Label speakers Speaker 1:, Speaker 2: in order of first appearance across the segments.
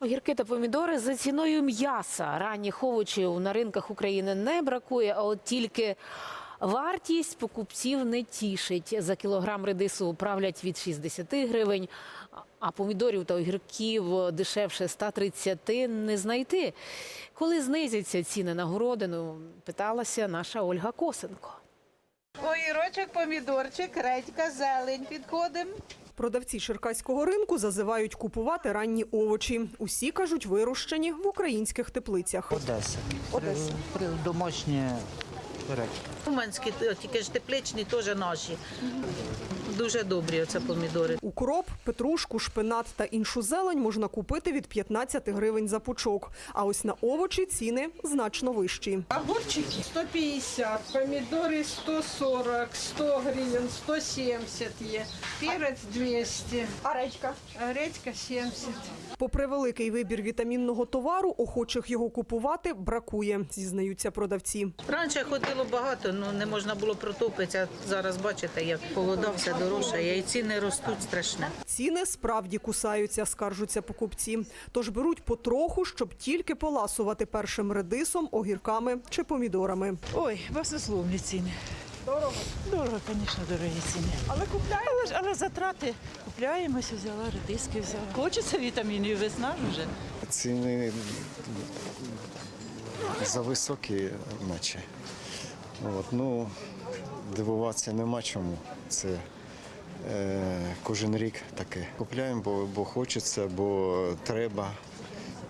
Speaker 1: Огірки та помідори за ціною м'яса. Ранніх овочів на ринках України не бракує, а от тільки вартість покупців не тішить. За кілограм редису правлять від 60 гривень, а помідорів та огірків дешевше 130 не знайти. Коли знизяться ціни на городину, питалася наша Ольга Косенко.
Speaker 2: Огірочок, помідорчик, редька, зелень підходимо.
Speaker 3: Продавці черкаського ринку зазивають купувати ранні овочі. Усі кажуть, вирощені в українських теплицях.
Speaker 4: Одеса. Одеса. Домашнє редька.
Speaker 2: Уманські, тільки ж тепличні, теж наші. Дуже добрі оце помідори.
Speaker 3: Укроп, петрушку, шпинат та іншу зелень можна купити від 15 гривень за пучок. А ось на овочі ціни значно вищі.
Speaker 5: Огурчики 150, помидоры 140, 100 гривен, 170 є, перець 200. А редька? А редька 70.
Speaker 3: Попри великий вибір вітамінного товару, охочих його купувати бракує, зізнаються продавці.
Speaker 2: Раніше ходило багато, ну не можна було протопитися. Зараз бачите, як холода, все дорожчає, і ціни ростуть страшне.
Speaker 3: Ціни справді кусаються, скаржуться покупці. Тож беруть потроху, щоб тільки поласувати першим редисом, огірками чи помідорами.
Speaker 6: Ой, баснословні ціни. Дорого? Дорого, звісно, дорогі ціни. Але купляємо. Але, ж- але затрати купляємося, взяла редиски, взяла. Хочеться вітамінів, весна вже.
Speaker 7: Ціни зависокі, наче. От, ну, дивуватися нема чому. Це е, кожен рік таке. Купляємо, бо, бо хочеться, бо треба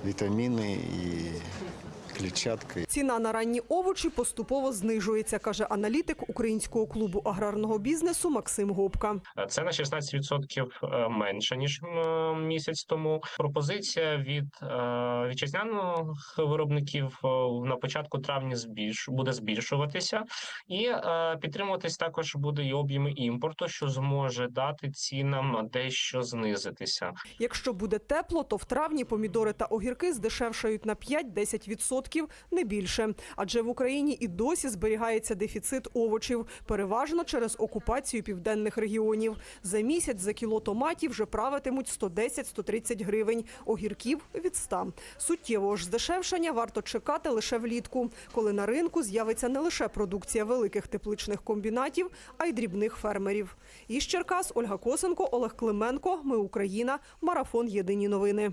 Speaker 7: вітаміни і клітчатка.
Speaker 3: Ціна на ранні овочі поступово знижується, каже аналітик українського клубу аграрного бізнесу Максим Гопка.
Speaker 8: Це на 16% е, менше ніж місяць тому. Пропозиція від е, вітчизняних виробників е, на початку травня збільш буде збільшуватися, і е, підтримуватись також буде і об'єми імпорту, що зможе дати цінам дещо знизитися.
Speaker 3: Якщо буде тепло, то в травні помідори та огірки здешевшають на 5-10%, не більше. Адже в Україні і досі зберігається дефіцит овочів, переважно через окупацію південних регіонів. За місяць за кіло томатів вже правитимуть 110-130 гривень, огірків – від 100. Суттєвого ж здешевшення варто чекати лише влітку, коли на ринку з'явиться не лише продукція великих тепличних комбінатів, а й дрібних фермерів. Із Черкас Ольга Косенко, Олег Клименко. Ми Україна. Марафон. Єдині новини.